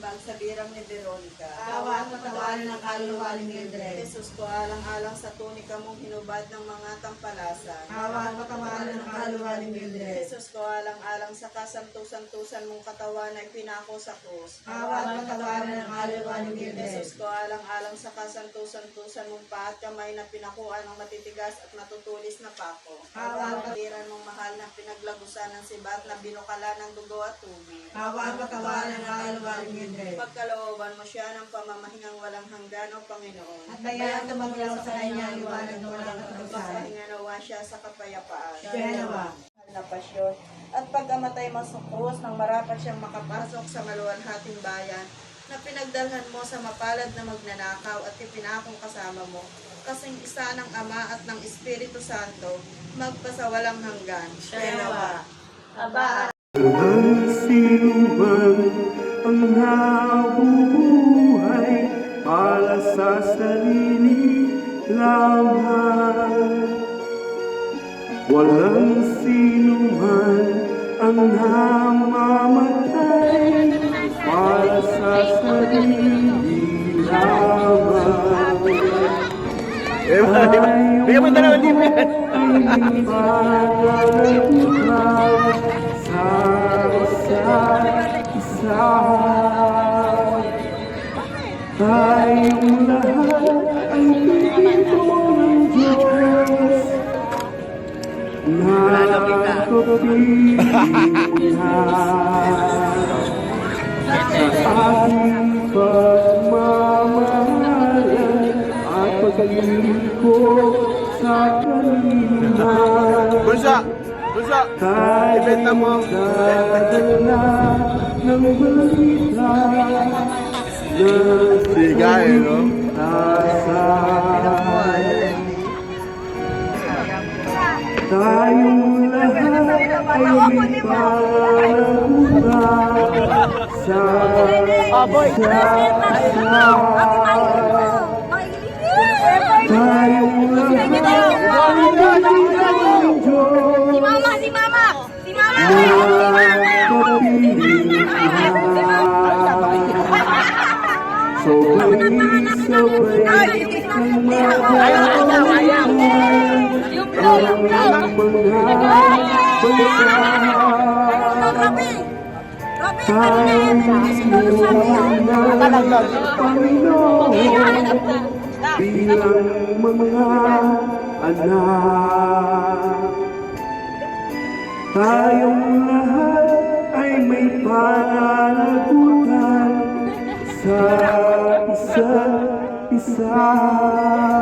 nag-iimbag sa birang ni Veronica. Awa at patawarin ang kaluluwa ni Mildred. Jesus ko alang-alang sa tunika mong hinubad ng mga tampalasan. Awa at patawarin ang kaluluwa ni Mildred. Jesus ko alang-alang sa kasantusan-tusan mong katawan na ipinako sa krus. Awa at patawarin ang kaluluwa ni Mildred. Jesus ko alang-alang sa kasantusan-tusan mong pa at kamay na pinakuan ng matitigas at matutulis na pako. Awa at Pagdiran mong mahal na pinaglagusan ng sibat na binukala ng dugo at tubig. Awa at patawarin ang kaluluwa ni Mildred. Pagkalooban mo siya ng pamamahingang walang hanggan o Panginoon. At kaya tumaglaw sa kanya ang liwanag na walang katapusan. Pagpahinga nawa siya sa kapayapaan. Kaya nawa. na pasyon. At pagkamatay mo sa krus, nang marapat siyang makapasok sa maluwalhating bayan, na pinagdalhan mo sa mapalad na magnanakaw at ipinakong kasama mo, kasing isa ng Ama at ng Espiritu Santo, magpasawalang hanggan. Kaya nawa. Aba, Ang sino man ang nabubuhay para sa sarili lamang. Walang sino man ang namamatay para sa sarili lamang. Bigyan mo dalawa din Tayong lahat ay pinito ng Diyos. Nakapilihan sa ating pagmamahalan at paglilingkod sa kanina. Bulsa! Bulsa! Ibenta mo. Dadala ng balita ng Sigay, no? Tayong lahat ay may panagutan sa isa. Tayong lahat ay Diyos. Mama, si Mama! Si Mama! Si Mama! Bilang mga anak. Tayong lahat ay may pananagutan sa isa't isa.